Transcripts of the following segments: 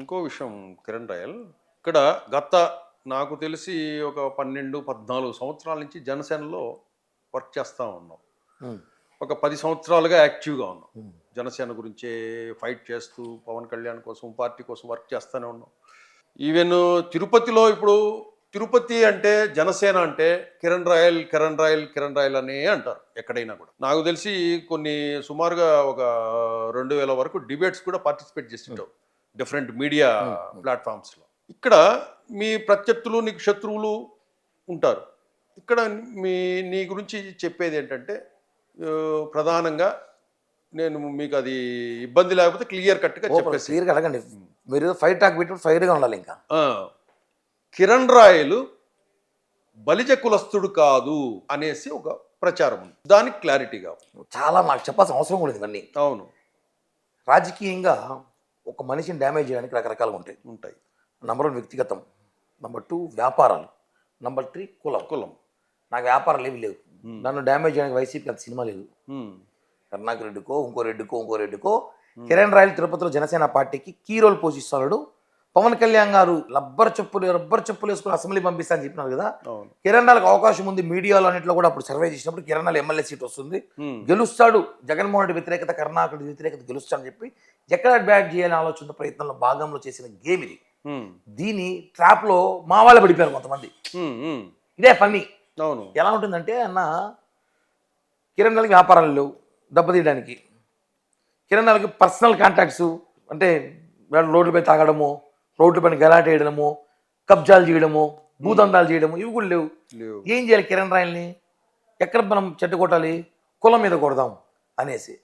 ఇంకో విషయం కిరణ్ రాయల్. ఇక్కడ గత నాకు తెలిసి ఒక పన్నెండు పద్నాలుగు సంవత్సరాల నుంచి జనసేనలో వర్క్ చేస్తూ ఉన్నాం. ఒక పది సంవత్సరాలుగా యాక్టివ్గా ఉన్నాం. జనసేన గురించే ఫైట్ చేస్తూ పవన్ కళ్యాణ్ కోసం పార్టీ కోసం వర్క్ చేస్తూనే ఉన్నాం. ఈవెన్ తిరుపతిలో ఇప్పుడు తిరుపతి అంటే జనసేన అంటే కిరణ్ రాయల్ కిరణ్ రాయల్ కిరణ్ రాయల్ అనే అంటారు ఎక్కడైనా కూడా. నాకు తెలిసి కొన్ని సుమారుగా ఒక రెండు వేల వరకు డిబేట్స్ కూడా పార్టిసిపేట్ చేసింటావు డిఫరెంట్ మీడియా ప్లాట్ఫామ్స్లో. ఇక్కడ మీ ప్రత్యర్థులు నీకు శత్రువులు ఉంటారు. ఇక్కడ మీ నీ గురించి చెప్పేది ఏంటంటే ప్రధానంగా నేను మీకు అది ఇబ్బంది లేకపోతే క్లియర్ కట్గా చెప్పేసి క్లియర్గా అడగండి. మీరు ఫైర్ టాక్ పెట్టి ఫైర్గా ఉండాలి ఇంకా. కిరణ్ రాయలు బలిజ కులస్తుడు కాదు అనేసి ఒక ప్రచారం ఉంది. దానికి క్లారిటీగా చాలా నాకు చెప్పాల్సిన అవసరం కూడా ఇవన్నీ. అవును. రాజకీయంగా ఒక మనిషిని డ్యామేజ్ చేయడానికి రకరకాలుగా ఉంటాయి. ఉంటాయి. నంబర్ వన్ వ్యక్తిగతం. నంబర్ టూ వ్యాపారాలు. నంబర్ త్రీ కులం. కులం. నాకు వ్యాపారాలు ఏవి లేవు. నన్ను డ్యామేజ్ చేయడానికి వైసీపీ అంత సినిమా లేదు. ఉమ్, కరుణాకర్ రెడ్డికో ఇంకో రెడ్డికో ఇంకో రెడ్డికో కిరణ్ రాయల్ తిరుపతిలో జనసేన పార్టీకి కీ రోల్ పోషిస్తున్నాడు పవన్ కళ్యాణ్ గారు రబ్బర్ చెప్పులు రబ్బర్ చెప్పులు వేసుకుని అసెంబ్లీ పంపిస్తా అని చెప్పినారు కదా. అవును. కిరణ్ రాయల్కి అవకాశం ఉంది మీడియాలో అన్నింటిలో కూడా అప్పుడు సర్వే చేసినప్పుడు కిరణ్ రాయల్ ఎమ్మెల్యే సీట్ వస్తుంది. గెలుస్తాడు జగన్మోహన్ రెడ్డి వ్యతిరేకత రెడ్డి వ్యతిరేకత గెలుస్తాడని చెప్పి ఎక్కడ బ్యాట్ చేయాలని ఆలోచన ప్రయత్నంలో భాగంలో చేసిన గేమ్ ఇది. దీని ట్రాప్లో మా వాళ్ళు పడిపోయారు కొంతమంది. ఇదే ఫన్నీ. అవును. ఎలా ఉంటుందంటే అన్న కిరణ్ రాయల్కి వ్యాపారాలు లేవు దెబ్బతీయడానికి. కిరణ్ రాయల్కి పర్సనల్ కాంటాక్ట్స్ అంటే వాళ్ళు రోడ్లపై తాగడము రోడ్లపైన గలాట వేయడము కబ్జాలు చేయడము భూదందాలు చేయడము ఇవి కూడా లేవు. ఏం చేయాలి కిరణ్ రాయల్ని? ఎక్కడ మనం చెట్టు కొట్టాలి? కులం మీద కొడదాం అనేసి.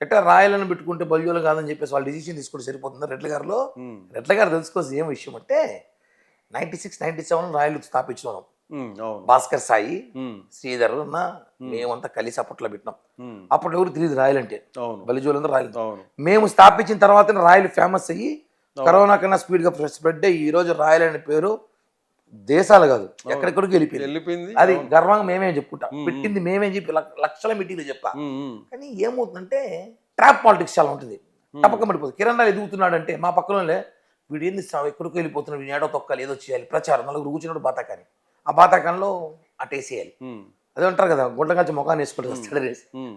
ఎట్లా రాయలను పెట్టుకుంటే బల్యోలు కాదని చెప్పేసి వాళ్ళు డిసిషన్ తీసుకుంటే సరిపోతుంది? రెడ్ల గారిలో? రెడ్ల గారు తెలుసుకోవాల్సిన ఏం విషయం అంటే నైంటీ సిక్స్ నైంటీ సెవెన్ రాయలు అవును. భాస్కర్ సాయి శ్రీధర్ అన్న మేమంతా కలిసి అప్పట్లో పెట్టినాం. అప్పుడు ఎవరు తెలియదు రాయల్ అంటే అవును బలిజోలందరూ రాయలు మేము స్థాపించిన తర్వాత రాయలు ఫేమస్ అయ్యి కరోనా కన్నా స్పీడ్గా స్ప్రెడ్ అయ్యి ఈ రోజు రాయల్ అనే పేరు దేశాలు కాదు. ఎక్కడెక్కడికి వెళ్ళిపోయింది. వెళ్ళిపోయింది. అది గర్వంగా మేమే చెప్పుకుంటా. పెట్టింది మేమే చెప్పి లక్ష- లక్షల మీటింగ్లు ఉమ్, కానీ ఏమవుతుందంటే ట్రాప్ పాలిటిక్స్ చాలా ఉంటుంది. టపకం పడిపోతుంది. కిరణ్ రాయల్ ఎదుగుతున్నాడు అంటే మా పక్కనలే వీడు ఏంది ఎక్కడికి వెళ్ళిపోతున్నాడు వీడు ఏడో తొక్కాలి ఏదో చేయాలి ప్రచారం నలుగురు కూర్చున్నాడు బాతాకాని ఆ బాతాకాన్లో అటేసేయాలి. అదే అంటారు కదా గుండెగాంచి ముఖాన్ని వేసుకుంటారు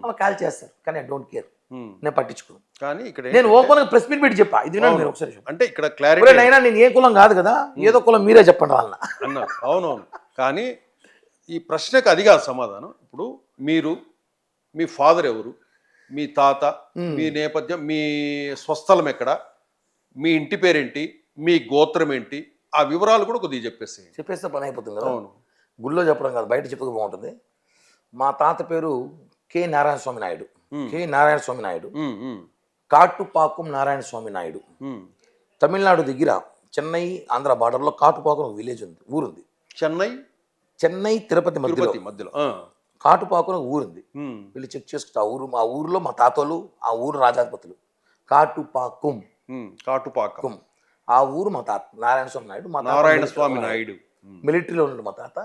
అలా కాల్ చేస్తారు కానీ ఐ డోంట్ కేర్. నేను పట్టించుకోను కానీ ఇక్కడ నేను ఓపెన్గా ప్రెస్ మీట్ పెట్టి చెప్పా. ఇది వినండి మీరు ఒకసారి. అంటే ఇక్కడ క్లారిటీ ఒరేయ్ నైనా నేను ఏ కులం కాదు కదా ఏదో కులం మీరే చెప్పండి వాళ్ళ. అవునవును. కానీ ఈ ప్రశ్నకు అది కాదు సమాధానం. ఇప్పుడు మీరు మీ ఫాదర్ ఎవరు? మీ తాత మీ నేపథ్యం మీ స్వస్థలం ఎక్కడ? మీ ఇంటి పేరేంటి? మీ గోత్రం ఏంటి? ఆ వివరాలు కూడా కొద్దిగా చెప్పేసి చెప్పేస్తే పని అయిపోతుంది కదా. అవును. గుళ్ళో చెప్పడం కాదు బయట చెప్పక బాగుంటుంది. మా తాత పేరు కె. నారాయణ స్వామి నాయుడు. కె నారాయణ స్వామి నాయుడు. కాటుపాకం నారాయణ స్వామి నాయుడు. తమిళనాడు దగ్గర చెన్నై ఆంధ్ర బార్డర్లో కాటుపాకం ఒక విలేజ్ ఉంది ఊరుంది. చెన్నై? చెన్నై తిరుపతి మధ్యలో. మధ్యలో ఆ, కాటుపాకం ఒక ఊరుంది వీళ్ళు చెక్ చేసుకుంటే ఆ ఊరు మా ఊరిలో మా తాతలు ఆ ఊరు రాజాధిపతులు. కాటుపాకం. కాటుపాకం. ఆ ఊరు మా తాత నారాయణ స్వామి నాయుడు మా నారాయణ స్వామి నాయుడు. మిలిటరీలో ఉన్నాడు మా తాత.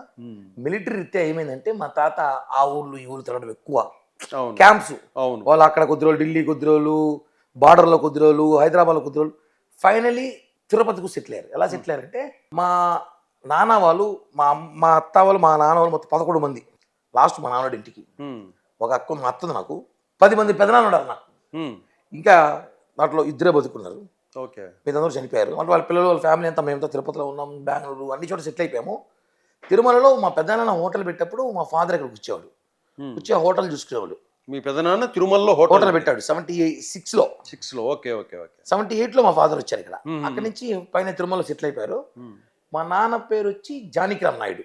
మిలిటరీ రీత్యా ఏమైందంటే మా తాత ఆ ఊర్లు ఈ ఊరు తిరగడం ఎక్కువ. క్యాంప్స్. అవును. వాళ్ళు అక్కడ కొద్ది రోజులు ఢిల్లీ కొద్ది రోజులు బార్డర్లో కొద్ది రోజులు హైదరాబాద్లో కొద్ది రోజులు. ఫైనలీ తిరుపతికి సెటిల్ అయ్యారు ఎలా సెటిల్ అయ్యారంటే మా నాన్న వాళ్ళు మా మా అత్త వాళ్ళు మా నాన్న వాళ్ళు మొత్తం పదకొండు మంది. లాస్ట్ మా నాన్నోడి ఇంటికి. ఒక అక్క మా అత్త ఉంది నాకు. పది మంది పెదనాన్న ఉన్నారు నాకు. ఇంకా దాంట్లో ఇద్దరే బతుకున్నారు. ఓకే. మీరందరూ చనిపోయారు. అంటే వాళ్ళ పిల్లలు వాళ్ళ ఫ్యామిలీ అంతా మేమంతా తిరుపతిలో ఉన్నాం బెంగళూరు అన్ని చోట్ల సెటిల్ అయిపోయాము. తిరుమలలో మా పెద్దనాన్న హోటల్ పెట్టేప్పుడు మా ఫాదర్ ఇక్కడికి వచ్చేవాడు. వచ్చి హోటల్ చూసుకునేవాడు మీ పెదనాన్న తిరుమలలో హోటల్ పెట్టాడు సెవెంటీ సిక్స్లో. సిక్స్లో ఓకే ఓకే ఓకే. సెవెంటీ ఎయిట్లో మా ఫాదర్ వచ్చారు ఇక్కడ. అక్కడి నుంచి పైన తిరుమలలో సెటిల్ అయిపోయారు. మా నాన్న పేరు వచ్చి జానకిరామ్ నాయుడు.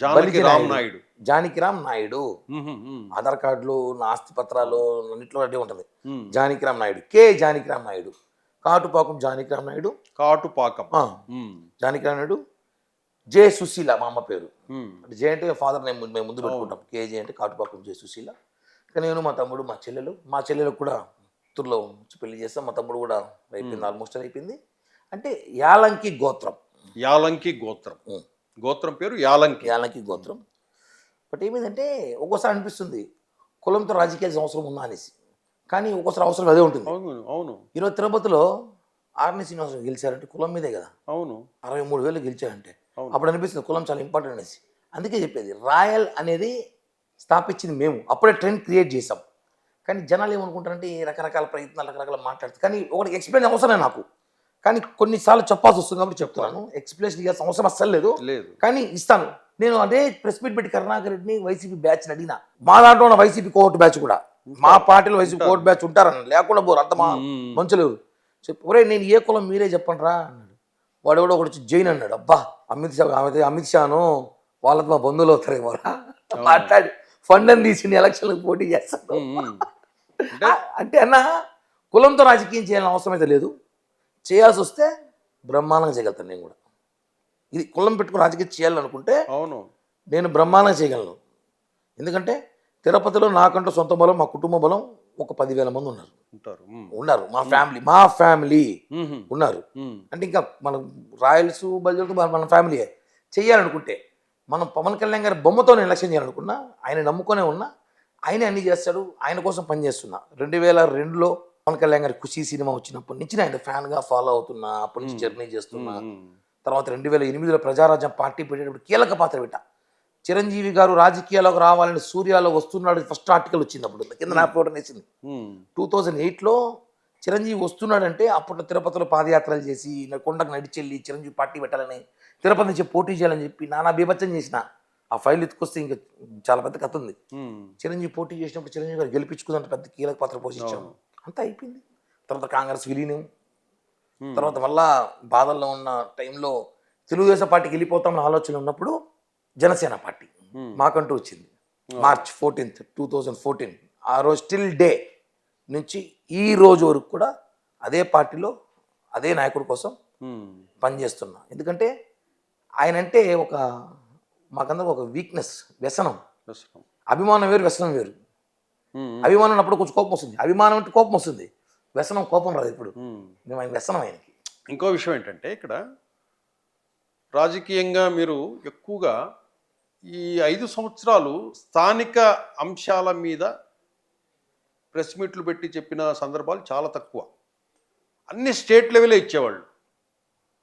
జానకి బలిజి రామ్ నాయుడు. జానకిరామ్ నాయుడు. ఆధార్ కార్డులు నా ఆస్తి పత్రాలు అన్నింటిలో అదే ఉంటుంది. ఉమ్. జానకిరామ్ నాయుడు. కే. జానకిరామ్ నాయుడు. కాటుపాకం జానకిరామ్ నాయుడు. కాటుపాకం. జానకిరామ్ నాయుడు. జే సుశీల మా అమ్మ పేరు. అంటే జే అంటే ఫాదర్ నేమ్ మేము ముందు పెట్టుకుంటాం. కేజీ అంటే కాటుపాకం జే సుశీల. ఇక నేను మా తమ్ముడు మా చెల్లెలు మా చెల్లెలకు కూడా పుత్తూరులో వచ్చి పెళ్ళి చేస్తాం. మా తమ్ముడు కూడా అయిపోయింది ఆల్మోస్ట్ అయిపోయింది. అంటే యాలంకి గోత్రం. యాలంకి గోత్రం. గోత్రం పేరు యాలంకి. యాలంకి గోత్రం. బట్ ఏమైందంటే ఒక్కోసారి అనిపిస్తుంది కులంతో రాజకీయాల అవసరం ఉందా అనేసి. కానీ ఒక్కోసారి అవసరం అదే ఉంటుంది. అవును అవును. ఈరోజు తిరుపతిలో ఆర్ని శ్రీనివాసరావు గెలిచారంటే కులం మీదే కదా. అవును. అరవై మూడు వేలు గెలిచాడంటే అవును. అప్పుడు అనిపిస్తుంది కులం చాలా ఇంపార్టెంట్ అనేసి. అందుకే చెప్పేది రాయల్ అనేది స్థాపించింది మేము. అప్పుడే ట్రెండ్ క్రియేట్ చేసాం కానీ జనాలు ఏమనుకుంటారంటే రకరకాల ప్రయత్నాలు రకరకాల మాట్లాడుతారు కానీ ఒకటి ఎక్స్ప్లెయిన్ అవసరమే నాకు. కానీ కొన్నిసార్లు చెప్పాల్సి వస్తుంది కాబట్టి చెప్తున్నాను. ఎక్స్ప్లెయిన్ ఇవ్వాల్సిన అవసరం అస్సలు లేదు. లేదు. కానీ ఇస్తాను. నేను అదే ప్రెస్ మీట్ పెట్టి కరుణాకర్ రెడ్డిని వైసీపీ బ్యాచ్ని అడిగిన మా దాంట్లో ఉన్న వైసీపీ కోర్టు బ్యాచ్ కూడా. మా పార్టీలో వైసీపీ కోర్టు బ్యాచ్ ఉంటారని లేకుండా పోరు. అంత మా. మంచులేరు. చెప్పు ఒరే నేను ఏ కులం మీరే చెప్పండి రా వాడు కూడా ఒకటి వచ్చి జైన్ అన్నాడు. అబ్బా అమిత్ షా అమిత్ షాను వాళ్ళతో మా బంధువులు అవుతారేమో మాట్లాడి ఫండ్ అని తీసి ఎలక్షన్లకు పోటీ చేస్తాను. అంటే అన్న కులంతో రాజకీయం చేయాలని అవసరం అయితే లేదు. చేయాల్సి వస్తే బ్రహ్మాండంగా చేయగలుగుతాను నేను కూడా. ఇది కులం పెట్టుకుని రాజకీయం చేయాలనుకుంటే అవును. నేను బ్రహ్మాండంగా చేయగలను. ఎందుకంటే తిరుపతిలో నాకంటూ సొంత బలం మా కుటుంబ బలం ఒక పదివేల మంది ఉన్నారు. ఉంటారు. ఉన్నారు. మా ఫ్యామిలీ మా ఫ్యామిలీ ఉన్నారు. అంటే ఇంకా మనం రాయల్స్ బల్జలతో మన- ఫ్యామిలీయే. చెయ్యాలనుకుంటే మనం పవన్ కళ్యాణ్ గారి బొమ్మతో నేను ఎలక్షన్ చేయాలనుకున్నా ఆయన నమ్ముకొనే ఉన్నా ఆయనే అన్ని చేస్తాడు ఆయన కోసం పనిచేస్తున్నా రెండు వేల రెండులో పవన్ కళ్యాణ్ గారి ఖుషి సినిమా వచ్చినప్పటి నుంచి ఆయన ఫ్యాన్గా ఫాలో అవుతున్నా అప్పటి నుంచి జర్నీ చేస్తున్నా. తర్వాత రెండు వేల ఎనిమిదిలో ప్రజారాజ్యం పార్టీ పెట్టేటప్పుడు కీలక పాత్ర పెట్టా. చిరంజీవి గారు రాజకీయాల్లోకి రావాలని సూర్యాలో వస్తున్నాడు ఫస్ట్ ఆర్టికల్ వచ్చింది అప్పుడు. కింద నా ఫోటో వేసింది ఉమ్. టూ థౌజండ్ ఎయిట్లో చిరంజీవి వస్తున్నాడంటే అప్పట్లో తిరుపతిలో పాదయాత్రలు చేసి కొండకు నడిచెళ్ళి చిరంజీవి పార్టీ పెట్టాలని తిరుపతి నుంచి పోటీ చేయాలని చెప్పి నానా బీభత్సం చేసిన. ఆ ఫైల్ ఎత్తుకొస్తే ఇంకా చాలా పెద్ద కథ ఉంది. ఉమ్. చిరంజీవి పోటీ చేసినప్పుడు చిరంజీవి గారు గెలిపించుకుందంటే పెద్ద కీలక పాత్ర పోషించాము అంతా అయిపోయింది. తర్వాత కాంగ్రెస్ విలీనం. Hmm. తర్వాత మళ్ళా బాధల్లో ఉన్న టైంలో తెలుగుదేశం పార్టీకి వెళ్ళిపోతామన్న ఆలోచన ఉన్నప్పుడు జనసేన పార్టీ. మాకంటూ వచ్చింది March fourteenth two thousand fourteen ఆ రోజు స్టిల్ డే నుంచి ఈ రోజు వరకు కూడా అదే పార్టీలో అదే నాయకుడి కోసం. పనిచేస్తున్నా ఎందుకంటే ఆయన అంటే ఒక మాకందరికి ఒక వీక్నెస్ వ్యసనం. అభిమానం వేరు వ్యసనం వేరు. అభిమానం ఉన్నప్పుడు కొంచెం కోపం వస్తుంది అభిమానం అంటే కోపం వస్తుంది వ్యసనం కోపం రాదు ఇప్పుడు. మేము ఆయన వ్యసనం ఆయనకి ఇంకో విషయం ఏంటంటే ఇక్కడ రాజకీయంగా మీరు ఎక్కువగా ఈ ఐదు సంవత్సరాలు స్థానిక అంశాల మీద ప్రెస్ మీట్లు పెట్టి చెప్పిన సందర్భాలు చాలా తక్కువ. అన్ని స్టేట్ లెవెలే ఇచ్చేవాళ్ళు.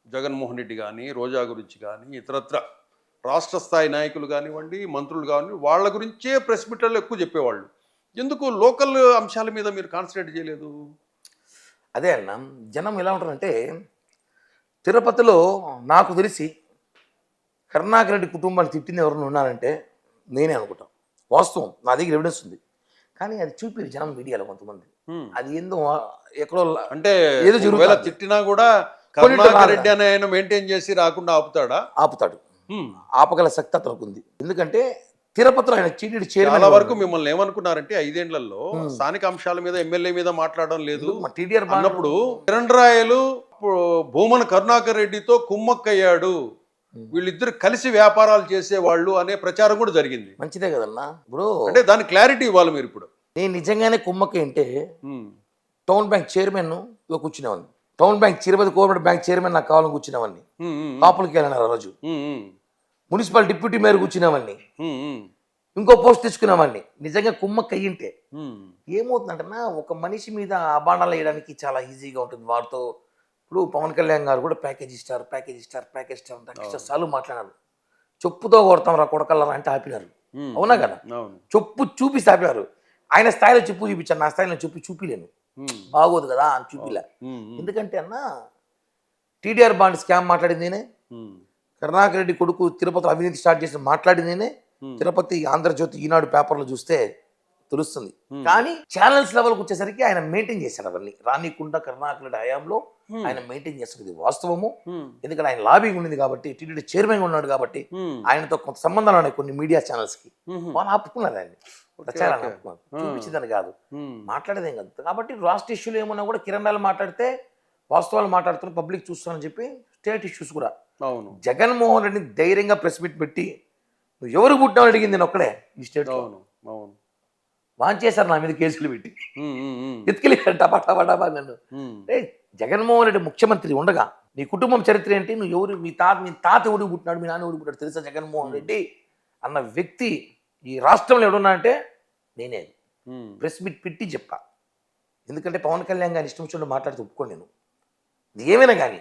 జగన్మోహన్ రెడ్డి కానీ రోజా గురించి కానీ ఇతరత్ర రాష్ట్ర స్థాయి నాయకులు కానివ్వండి మంత్రులు కానివ్వండి వాళ్ళ గురించే ప్రెస్ మీట్లలో ఎక్కువ చెప్పేవాళ్ళు. ఎందుకు లోకల్ అంశాల మీద మీరు కాన్సన్ట్రేట్ చేయలేదు? అదే అన్న జనం ఎలా ఉంటారంటే తిరుపతిలో నాకు తెలిసి కరుణాకర్ రెడ్డి కుటుంబాన్ని తిట్టింది ఎవరైనా ఉన్నారంటే నేనే అనుకుంటాం. వాస్తవం. నా దగ్గర ఎవిడెన్స్ ఉంది. కానీ అది చూపిరు జనం మీడియాలో కొంతమంది. అది ఏందో ఎక్కడో అంటే ఏదో జరుగుతుంది. తిట్టినా కూడా కరుణాకర్. రెడ్డి అనే ఆయన మెయింటైన్ చేసి రాకుండా ఆపుతాడా? ఆపుతాడు. ఆపగల శక్తి అతనికి ఉంది ఎందుకంటే తిరుపతిలో ఆయన చైర్మన్ చాలా వరకు మిమ్మల్ని ఏమనుకున్నారంటే ఐదేళ్ళలో స్థానిక అంశాల మీద ఎమ్మెల్యే మీద మాట్లాడడం లేదు. టీడీఆర్ అన్నప్పుడు కిరణ్ రాయలు భూమన కరుణాకర్ రెడ్డితో కుమ్మక్కయ్యాడు. వీళ్ళిద్దరు కలిసి వ్యాపారాలు చేసేవాళ్ళు అనే ప్రచారం కూడా జరిగింది. మంచిదే కదన్నా. ఇప్పుడు అంటే దాని క్లారిటీ ఇవ్వాలి మీరు ఇప్పుడు. నేను నిజంగానే కుమ్మకి అంటే. Town bank chairman కూర్చునేవాడిని. Town bank Tirupati co-operative bank chairman నాకు కావాలని కూర్చునేవాడిని. కాపులకి వెళ్ళినారు ఆ రోజు. మున్సిపల్ డిప్యూటీ మేయర్ కూర్చునేవాడిని. ఇంకో పోస్ట్ తెచ్చుకునేవాడిని. నిజంగా కుమ్మక్క అయ్యింటే హ్మ్. ఏమవుతుందంటేనా ఒక మనిషి మీద అబాండాలు వేయడానికి చాలా ఈజీగా ఉంటుంది. వారితో ఇప్పుడు పవన్ కళ్యాణ్ గారు కూడా ప్యాకేజ్ ఇస్తారు ప్యాకేజ్ ఇస్తారు ప్యాకేజ్ ఇస్తారు అంటే సార్లు మాట్లాడారు. చెప్పుతో కొడతాం రా కొడకల్లారా అంటే ఆపినారు. అవునా కదా? చెప్పు చూపిస్తే ఆపినారు. ఆయన స్థాయిలో చెప్పు చూపించాను నా స్థాయిలో చెప్పు చూపిలేను. బాగోదు కదా అని చూపిలే. ఎందుకంటే అన్న టీడీఆర్ బాండ్ స్కామ్ మాట్లాడింది నేనే. కరుణాకర్ రెడ్డి కొడుకు తిరుపతిలో అవినీతి స్టార్ట్ చేసిన మాట్లాడింది నేనే. తిరుపతి ఆంధ్రజ్యోతి ఈనాడు పేపర్లో చూస్తే తెలుస్తుంది. కానీ ఛానల్స్ లెవెల్కి వచ్చేసరికి ఆయన మెయింటైన్ చేశారు అవన్నీ. రానికుండా కరుణాకర్ రెడ్డి హయాంలో ఆయన మెయింటైన్ చేస్తారు ఇది వాస్తవము. ఎందుకంటే ఆయన లాబింగ్ ఉంది కాబట్టి టీడీడీ చైర్మన్ ఉన్నాడు కాబట్టి. ఆయనతో కొంత సంబంధాలు ఉన్నాయి కొన్ని మీడియా ఛానల్స్కి హ్మ్. వాళ్ళు ఆపుకున్నారు ఆయన్ని. ప్రచారాన్ని. ఆపుకున్నారు. చూపించిందని కాదు. మాట్లాడేదేం కాదు. కాబట్టి రాష్ట్ర ఇష్యూలు ఏమన్నా కూడా కిరణ్ రాయలు మాట్లాడితే వాస్తవాలు మాట్లాడుతున్న పబ్లిక్ చూస్తానని చెప్పి స్టేట్ ఇష్యూస్ కూడా. అవును. జగన్మోహన్ రెడ్డిని ధైర్యంగా ప్రెస్ మీట్ పెట్టి నువ్వు ఎవరు పుట్టావు అడిగింది నేను ఒక్కడే ఈ స్టేట్లో అవును అవును. వాంచేశారు నా మీద కేసులు పెట్టి. ఎత్తుకెళ్ళారు టపా టపా టపా నన్ను. జగన్మోహన్ రెడ్డి ముఖ్యమంత్రి ఉండగా నీ కుటుంబం చరిత్ర ఏంటి? నువ్వు ఎవరు? మీ తాత మీ తాత ఎవడు పుట్టినాడు? మీ నాన్న ఎవడు పుట్టాడు తెలుసా జగన్మోహన్ రెడ్డి? అన్న వ్యక్తి ఈ రాష్ట్రంలో ఎవడున్నా అంటే నేనే. ప్రెస్ మీట్ పెట్టి చెప్పా. ఎందుకంటే పవన్ కళ్యాణ్ గారిని ఇష్టం వచ్చినట్టు మాట్లాడితే ఒప్పుకోను నేను. ఏమైనా కానీ